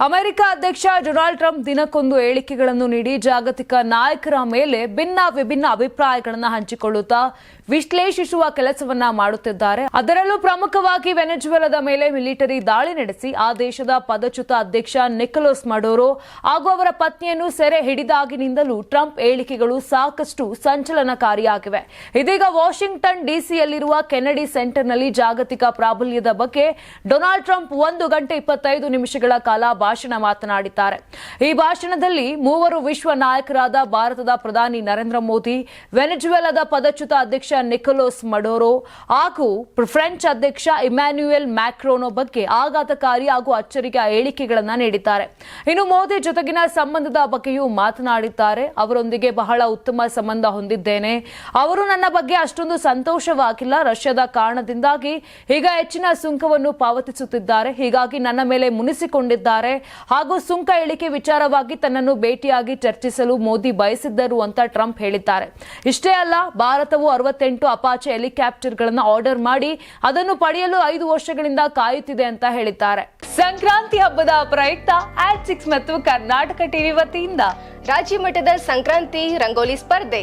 America ಅಧ್ಯಕ್ಷ Donald Trump ದಿನಕ್ಕೊಂದು ಹೇಳಿಕೆಗಳನ್ನು ನೀಡಿ ಜಾಗತಿಕ ನಾಯಕರ ಮೇಲೆ ಭಿನ್ನ ವಿಭಿನ್ನ ಅಭಿಪ್ರಾಯಗಳನ್ನು ಹಂಚಿಕೊಳ್ಳುತ್ತಾ ವಿಶ್ಲೇಷಿಸುವ ಕೆಲಸವನ್ನ ಮಾಡುತ್ತಿದ್ದಾರೆ. ಅದರಲ್ಲೂ ಪ್ರಮುಖವಾಗಿ ವೆನೆಜುವೆಲಾದ ಮೇಲೆ ಮಿಲಿಟರಿ ದಾಳಿ ನಡೆಸಿ ಆ ದೇಶದ ಪದಚ್ಯುತ ಅಧ್ಯಕ್ಷ ನಿಕೋಲಸ್ ಮಡೋರೋ ಹಾಗೂ ಅವರ ಪತ್ನಿಯನ್ನು ಸೆರೆ ಹಿಡಿದಾಗಿನಿಂದಲೂ ಟ್ರಂಪ್ ಹೇಳಿಕೆಗಳು ಸಾಕಷ್ಟು ಸಂಚಲನಕಾರಿಯಾಗಿವೆ. ಇದೀಗ ವಾಷಿಂಗ್ಟನ್ ಡಿಸಿಯಲ್ಲಿರುವ ಕೆನಡಿ ಸೆಂಟರ್ನಲ್ಲಿ ಜಾಗತಿಕ ಪ್ರಾಬಲ್ಯದ ಬಗ್ಗೆ ಡೊನಾಲ್ಡ್ ಟ್ರಂಪ್ ಒಂದು ಗಂಟೆ ಇಪ್ಪತ್ತೈದು ನಿಮಿಷಗಳ ಕಾಲ ಭಾಷಣ ಮಾತನಾಡಿದ್ದಾರೆ. ಈ ಭಾಷಣದಲ್ಲಿ ಮೂವರು ವಿಶ್ವ ನಾಯಕರಾದ ಭಾರತದ ಪ್ರಧಾನಿ ನರೇಂದ್ರ ಮೋದಿ, ವೆನೆಜುವೆಲಾದ ಪದಚ್ಯುತ ಅಧ್ಯಕ್ಷ ನಿಕೋಲೋಸ್ ಮಡೋರೋ ಹಾಗೂ ಫ್ರೆಂಚ್ ಅಧ್ಯಕ್ಷ ಇಮ್ಯಾನ್ಯುಯಲ್ ಮ್ಯಾಕ್ರೋನೊ ಬಗ್ಗೆ ಆಘಾತಕಾರಿ ಹಾಗೂ ಅಚ್ಚರಿಯ ಹೇಳಿಕೆಗಳನ್ನು ನೀಡಿದ್ದಾರೆ. ಇನ್ನು ಮೋದಿ ಜೊತೆಗಿನ ಸಂಬಂಧದ ಬಗ್ಗೆಯೂ ಮಾತನಾಡಿದ್ದಾರೆ. ಅವರೊಂದಿಗೆ ಬಹಳ ಉತ್ತಮ ಸಂಬಂಧ ಹೊಂದಿದ್ದೇನೆ. ಅವರು ನನ್ನ ಬಗ್ಗೆ ಅಷ್ಟೊಂದು ಸಂತೋಷವಾಗಿಲ್ಲ. ರಷ್ಯಾದ ಕಾರಣದಿಂದಾಗಿ ಈಗ ಹೆಚ್ಚಿನ ಸುಂಕವನ್ನು ಪಾವತಿಸುತ್ತಿದ್ದಾರೆ. ಹೀಗಾಗಿ ನನ್ನ ಮೇಲೆ ಮುನಿಸಿಕೊಂಡಿದ್ದಾರೆ. ಹಾಗೂ ಸುಂಕ ಇಳಿಕೆ ವಿಚಾರವಾಗಿ ತನ್ನನ್ನು ಭೇಟಿಯಾಗಿ ಚರ್ಚಿಸಲು ಮೋದಿ ಬಯಸಿದ್ದರು ಅಂತ ಟ್ರಂಪ್ ಹೇಳಿದ್ದಾರೆ. ಇಷ್ಟೇ ಅಲ್ಲ, ಭಾರತವು ಅರವತ್ತೆಂಟು ಅಪಾಚೆ ಹೆಲಿಕಾಪ್ಟರ್ಗಳನ್ನು ಆರ್ಡರ್ ಮಾಡಿ ಅದನ್ನು ಪಡೆಯಲು ಐದು ವರ್ಷಗಳಿಂದ ಕಾಯುತ್ತಿದೆ ಅಂತ ಹೇಳಿದ್ದಾರೆ. ಸಂಕ್ರಾಂತಿ ಹಬ್ಬದ ಪ್ರಯುಕ್ತ ಆಟ್ ಸಿಕ್ಸ್ ಮತ್ತು ಕರ್ನಾಟಕ ಟಿವಿ ವತಿಯಿಂದ ರಾಜ್ಯ ಮಟ್ಟದ ಸಂಕ್ರಾಂತಿ ರಂಗೋಲಿ ಸ್ಪರ್ಧೆ.